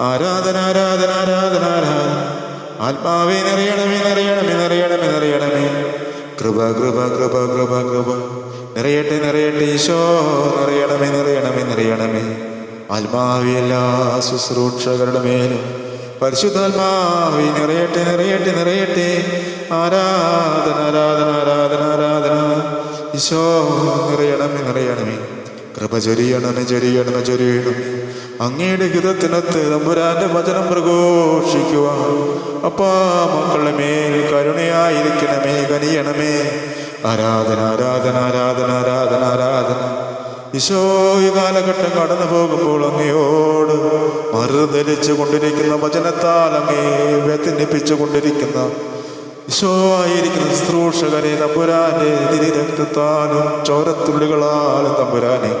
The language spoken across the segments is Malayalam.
ആരാധന ആരാധന ആരാധന ആരാധന. ആത്മാവേ നിറയണമേ നിറയണമേ നിറയണമേ നിറയണമേ. കൃപ കൃപ കൃപ കൃപ കൃപ. നിറയട്ടെ നിറയട്ടെ ഈശോ. നിറയണമേ നിറയണമേ നിറയണമേ. ആത്മാവി എല്ലാ മേലും പരിശുദ്ധാത്മാവി നിറയട്ടെ നിറയട്ടെ നിറയട്ടെ. ആരാധന ആരാധന ആരാധന ആരാധന. ഈശോ നിറയണമേ നിറയണമേ. കൃപ ചൊരിയണമേ ചൊരിയണമേ ചൊരിയണമേ. അങ്ങയുടെ ഹിതത്തിനത്ത് തമ്പുരാന്റെ വചനം പ്രഘോഷിക്കുവാൻ. അപ്പാ മക്കളുടെ മേൽ കരുണയായിരിക്കണമേ കനിയണമേ. ആരാധന ആരാധന ആരാധന ആരാധന ആരാധന. ഈശോ ഈ കാലഘട്ടം കടന്നു പോകുമ്പോൾ അങ്ങയോട് മറുതലിച്ചു കൊണ്ടിരിക്കുന്ന വചനത്താൽ അങ്ങേ വ്യതിനിപ്പിച്ചു കൊണ്ടിരിക്കുന്ന ഈശോ ആയിരിക്കുന്ന ശുശ്രൂഷകരെ തിരി തിരിരക്തത്താലും ചോരത്തുള്ളികളാലും തമ്പുരാനെ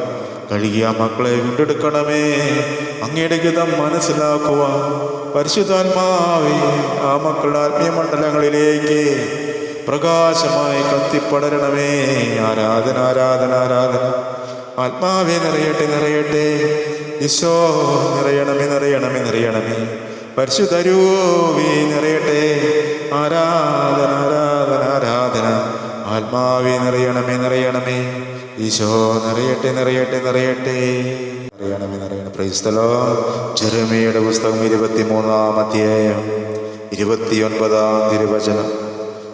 കഴുകിയ മക്കളെ വീണ്ടെടുക്കണമേ അങ്ങയുടെ ഗീതം മനസ്സിലാക്കുവാൻ പരിശുദ്ധാത്മാവേ ആ മക്കളുടെ ആത്മീയമണ്ഡലങ്ങളിലേക്ക് പ്രകാശമായി കത്തിപ്പടരണമേ. ആരാധന ആരാധന ആരാധന. ആത്മാവെ നിറയട്ടെ നിറയട്ടെ. ഈശോ നിറയണമേ നിറയണമേ നിറയണമേ. പരിശുദ്ധരൂവി നിറയട്ടെ. ആരാധന ആരാധന ആരാധന. ആത്മാവെ നിറയണമേ നിറയണമേ. ഈശോ നിറയട്ടെ നിറയട്ടെ നിറയട്ടെ. അറിയണമേ നിറയണം പ്രൈസ്തലോ ജെറമിയുടെ പുസ്തകം ഇരുപത്തിമൂന്നാം അധ്യായം ഇരുപത്തിയൊൻപതാം തിരുവചനം.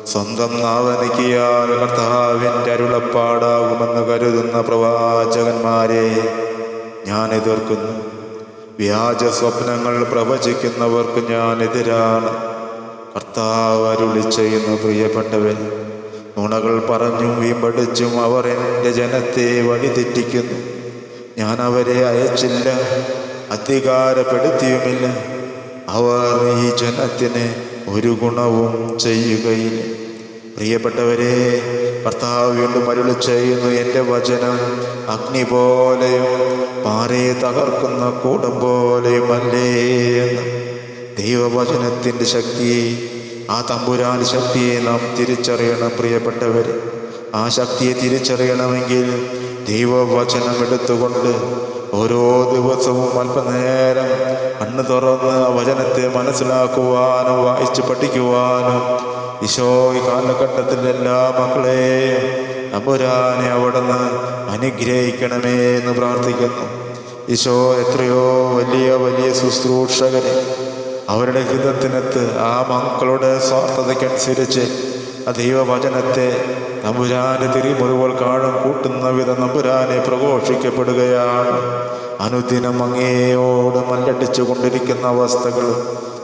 സ്വന്തം നാവനിക്കിയാൽ കർത്താവിന്റെ അരുളപ്പാടാകുമെന്ന് കരുതുന്ന പ്രവാചകന്മാരെ ഞാൻ എതിർക്കുന്നു. വ്യാജ സ്വപ്നങ്ങൾ പ്രവചിക്കുന്നവർക്ക് ഞാൻ എതിരാണ്. കർത്താവ് അരുളി ചെയ്യുന്നു പ്രിയപ്പെട്ടവൻ. നുണകൾ പറഞ്ഞു വീമ്പടിച്ചും അവർ എന്റെ ജനത്തെ വഴിതെറ്റിക്കുന്നു. ഞാൻ അവരെ അയച്ചില്ല അധികാരപ്പെടുത്തിയുമില്ല. അവർ ഈ ജനത്തിന് ഒരു ഗുണവും ചെയ്യുകയില്ല. പ്രിയപ്പെട്ടവരെ ഭർത്താവ് വീണ്ടും അരുളി ചെയ്യുന്നു എന്റെ വചനം അഗ്നി പോലെയും പാറയെ തകർക്കുന്ന കൂടം പോലെയും അല്ലേ എന്ന്. ദൈവവചനത്തിന്റെ ശക്തിയെ ആ തമ്പുരാൻ ശക്തിയെ നാം തിരിച്ചറിയണം പ്രിയപ്പെട്ടവർ ആ ശക്തിയെ തിരിച്ചറിയണമെങ്കിൽ ദൈവവചനം എടുത്തുകൊണ്ട് ഓരോ ദിവസവും അല്പനേരം കണ്ണു തുറന്ന് വചനത്തെ മനസ്സിലാക്കുവാനും വായിച്ച് പഠിക്കുവാനും ഈശോ ഈ കാലഘട്ടത്തിന്റെ എല്ലാ മക്കളെയും തമ്പുരാനെ അവിടുന്ന് അനുഗ്രഹിക്കണമേ എന്ന് പ്രാർത്ഥിക്കുന്നു. ഈശോ എത്രയോ വലിയ വലിയ ശുശ്രൂഷകരെ. അവരുടെ ഹിതത്തിനത്ത് ആ മക്കളുടെ സ്വാർത്ഥതയ്ക്കനുസരിച്ച് ദൈവവചനത്തെ നമ്പുരാന് തിരിമുറിവൾ കാണും കൂട്ടുന്ന വിധം നമ്പുരാനെ പ്രഘോഷിക്കപ്പെടുകയാണ്. അനുദിനം അങ്ങേയോട് മല്ലടിച്ചു കൊണ്ടിരിക്കുന്ന അവസ്ഥകൾ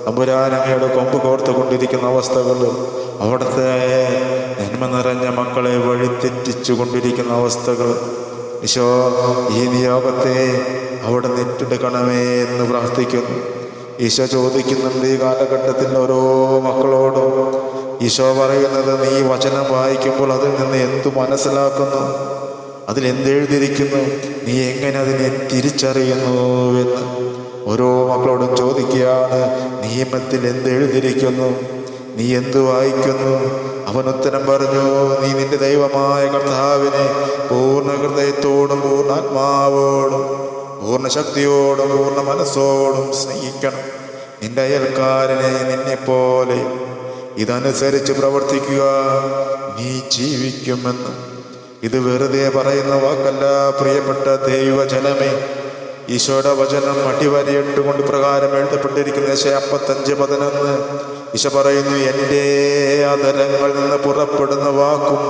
നമ്പുരാൻ അങ്ങയുടെ കൊമ്പ് കോർത്ത് കൊണ്ടിരിക്കുന്ന അവസ്ഥകൾ അവിടുത്തെ നന്മ നിറഞ്ഞ മക്കളെ വഴിതെറ്റിച്ചു കൊണ്ടിരിക്കുന്ന അവസ്ഥകൾ. ഈശോ ഈ നിയോഗത്തെ അവിടെ നിറ്റെടുക്കണമേ എന്ന് പ്രാർത്ഥിക്കുന്നു. ഈശോ ചോദിക്കുന്നുണ്ട് ഈ കാലഘട്ടത്തിൽ ഓരോ മക്കളോടും ഈശോ പറയുന്നത് നീ വചനം വായിക്കുമ്പോൾ അതിൽ നിന്ന് എന്തു മനസ്സിലാക്കുന്നു? അതിൽ എന്തെഴുതിയിരിക്കുന്നു? നീ എങ്ങനെ അതിനെ തിരിച്ചറിയുന്നു എന്ന് ഓരോ മക്കളോടും ചോദിക്കുകയാണ്. നിയമത്തിൽ എന്തെഴുതിയിരിക്കുന്നു? നീ എന്ത് വായിക്കുന്നു? അവൻ ഉത്തരം പറഞ്ഞു നീ നിന്റെ ദൈവമായ കർത്താവിനെ പൂർണ ഹൃദയത്തോടും പൂർണാത്മാവോടും പൂർണ ശക്തിയോടും പൂർണ മനസ്സോടും സ്നേഹിക്കണം. നിന്റെ അയൽക്കാരനെ നിന്നെപ്പോലെ ഇതനുസരിച്ച് പ്രവർത്തിക്കുക നീ ജീവിക്കുമെന്ന്. ഇത് വെറുതെ പറയുന്ന വാക്കല്ല പ്രിയപ്പെട്ട ദൈവജനമേ. ഈശോയുടെ വചനം അടിവരയിട്ട് കൊണ്ട് പ്രകാരം എഴുതപ്പെട്ടിരിക്കുന്ന ശേ അമ്പത്തഞ്ച് പതിനൊന്ന്. ഈശ പറയുന്നു എന്റെ അതരങ്ങളിൽ നിന്ന് പുറപ്പെടുന്ന വാക്കും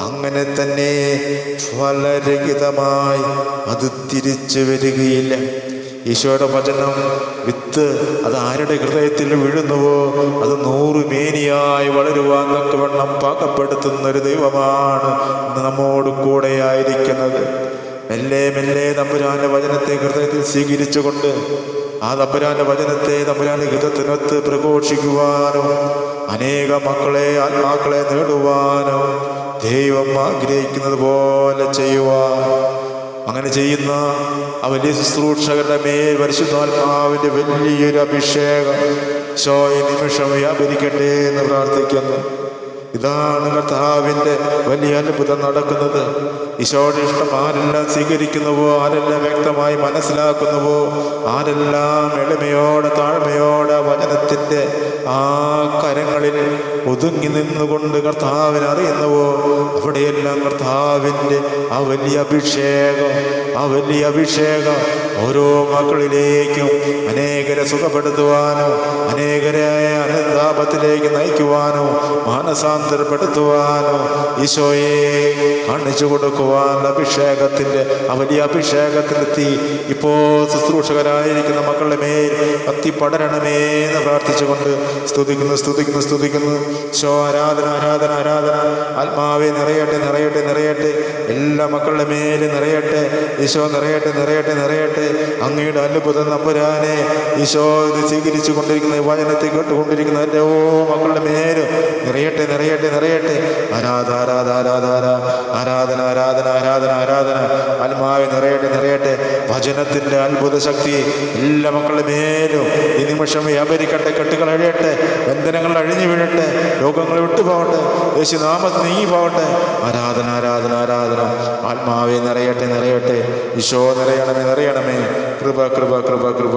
അങ്ങനെ തന്നെ ഫലരഹിതമായി അത് തിരിച്ചു വരികയില്ല. ഈശോയുടെ വചനം വിത്ത് അത് ആരുടെ ഹൃദയത്തിൽ വീഴുന്നുവോ അത് നൂറ് മേനിയായി വളരുവാൻ തക്കവണ്ണം പാകപ്പെടുത്തുന്ന ഒരു ദൈവമാണ് നമ്മോട് കൂടെയായിരിക്കുന്നത് മെല്ലെ മെല്ലെ നമ്പുരാന്റെ വചനത്തെ ഹൃദയത്തിൽ സ്വീകരിച്ചുകൊണ്ട് ആ തമ്പുരാന്റെ വചനത്തെ തമ്പുരാന്റെ ഹിതത്തിനൊത്ത് പ്രഘോഷിക്കുവാനും അനേക മക്കളെ ആത്മാക്കളെ നേടുവാനും ദൈവം ആഗ്രഹിക്കുന്നത് പോലെ ചെയ്യുവാൻ. അങ്ങനെ ചെയ്യുന്ന ആ വലിയ ശുശ്രൂഷകരുടെ മേൽ പരിശുദ്ധാത്മാവിന്റെ വലിയൊരു അഭിഷേകം ശോയ നിമിഷം വ്യാപരിക്കട്ടെ എന്ന് പ്രാർത്ഥിക്കുന്നു. ഇതാണ് കർത്താവിന്റെ വലിയ അത്ഭുതം നടക്കുന്നത്. ഈശോയുടെ ഇഷ്ടം ആരെല്ലാം സ്വീകരിക്കുന്നുവോ? ആരെല്ലാം വ്യക്തമായി മനസ്സിലാക്കുന്നുവോ? ആരെല്ലാം എളിമയോടെ താഴ്മയോടെ വചനത്തിന്റെ ആ കരങ്ങളിൽ ഒതുങ്ങി നിന്നുകൊണ്ട് കർത്താവിനെ അറിയുന്നുവോ? അവിടെയെല്ലാം കർത്താവിന്റെ ആ വലിയ അഭിഷേകം ആ വലിയ അഭിഷേകം ഓരോ മക്കളിലേക്കും. അനേകരെ സുഖപ്പെടുത്തുവാനോ അനേകരെ അനന്താപത്തിലേക്ക് നയിക്കുവാനോ മാനസാന്തരപ്പെടുത്തുവാനോ ഈശോയെ കാണിച്ചു കൊടുക്കുവാൻ അഭിഷേകത്തിന്റെ ആ വലിയ അഭിഷേകത്തിലെത്തി. ഇപ്പോൾ ശുശ്രൂഷകരായിരിക്കുന്ന മക്കളുടെ മേൽ കത്തി പടരണമേ എന്ന് പ്രാർത്ഥിച്ചുകൊണ്ട് സ്തുതിക്കുന്നു സ്തുതിക്കുന്നു സ്തുതിക്കുന്നു. ശോ ആരാധന ആരാധന ആരാധന. ആത്മാവെ നിറയട്ടെ നിറയട്ടെ നിറയട്ടെ. എല്ലാ മക്കളുടെ മേലും നിറയട്ടെ. ഈശോ നിറയട്ടെ നിറയട്ടെ നിറയട്ടെ. അങ്ങയുടെ അത്ഭുതം നമ്പുരാനെ. ഈശോ ഇത് സ്വീകരിച്ചു കൊണ്ടിരിക്കുന്ന വചനത്തെ കേട്ടുകൊണ്ടിരിക്കുന്ന എന്റെ ഓ മക്കളുടെ മേലും നിറയട്ടെ നിറയട്ടെ നിറയട്ടെ. ആരാധ ആരാധ ആരാധ ആരാധന ആരാധന ആരാധന ആരാധന. ആത്മാവെ നിറയട്ടെ നിറയട്ടെ. ഭജനത്തിന്റെ അത്ഭുത ശക്തി എല്ലാ മക്കളുടെ മേലും ഈ നിമിഷം വ്യാപരിക്കട്ടെ കെട്ടുകൾ അഴിയട്ടെ ബന്ധനങ്ങൾ അഴിഞ്ഞു വീഴട്ടെ രോഗങ്ങൾ വിട്ടുപോകട്ടെ യേശു യേശുനാമത്തിൽ നീങ്ങി പോകട്ടെ ആരാധന ആരാധന ആരാധന. ആത്മാവെ നിറയട്ടെ നിറയട്ടെ. ഈശോ നിറയണമേ നിറയണമേ. കൃപ കൃപ കൃപ കൃപ.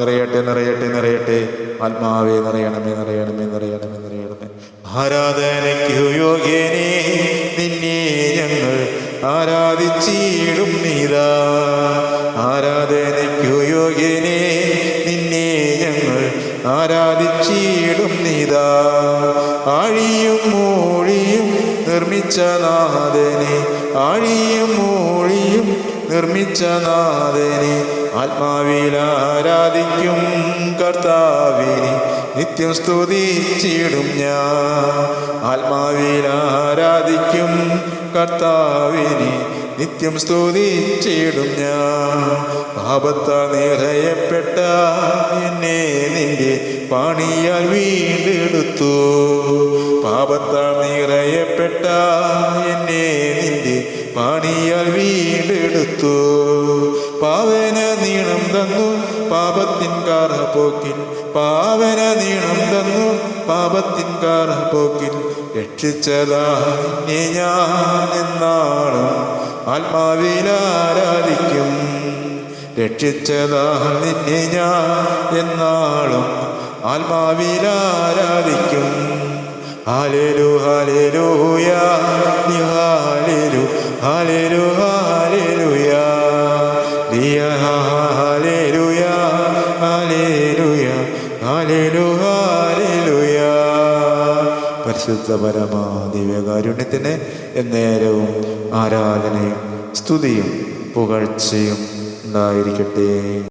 നിറയട്ടെ നിറയട്ടെ നിറയട്ടെ. ആത്മാവെ നിറയണമേ നിറയണമേ നിറയണമേ നിറയണമേ. ആരാധനയ്ക്ക് യോഗ്യനേ നിന്നെ ഞങ്ങൾ ആരാധിച്ചിടും നീതാ ആരാധനയ്ക്കു യോഗിനെ നിന്നെ ഞങ്ങൾ ആരാധിച്ചിടും നീതാ. ആഴിയും മൂഴിയും നിർമ്മിച്ച നാഥനെ ആഴിയും മൂഴിയും നിർമ്മിച്ച നാഥനെ ആത്മാവിൽ ആരാധിക്കും കർത്താവിനെ നിത്യം സ്തുതിച്ചിടും ഞാൻ. ആത്മാവിൽ ആരാധിക്കും കർത്താവിനെ നിത്യം സ്തുതിച്ചിടും ഞാൻ. പാപത്താ നിറയപ്പെട്ട എന്നെ നിന്റെ പാണിയാൽ വീണ്ടെടുത്തു. പാപത്താ നിറയപ്പെട്ട എന്നെ നിന്റെ പാണിയാൽ വീണ്ടെടുത്തു. തന്നു പാപത്തിൻ കാറപ്പോക്കിൻ പാവന നീളം തന്നു. പാപത്തിൻ കാറപ്പോക്കിൻ രക്ഷിച്ചതാ ആത്മാവിൽ ആരാധിക്കും. രക്ഷിച്ചതാ നിന്നെ ഞാൻ എന്നാളും ആരാധിക്കും. ഹാലേലു ഹാലേലൂയ ഹാലേലു ഹാലേലു ഹാലേലൂയ. ഹാലേലൂയ ഹാലേലു ഹാലേലൂയ പരിശുദ്ധ പരമാ ദിവ്യകാരുണ്യത്തിന് എന്നേരവും ആരാധനയും സ്തുതിയും പുകഴ്ചയും ഉണ്ടായിരിക്കട്ടെ.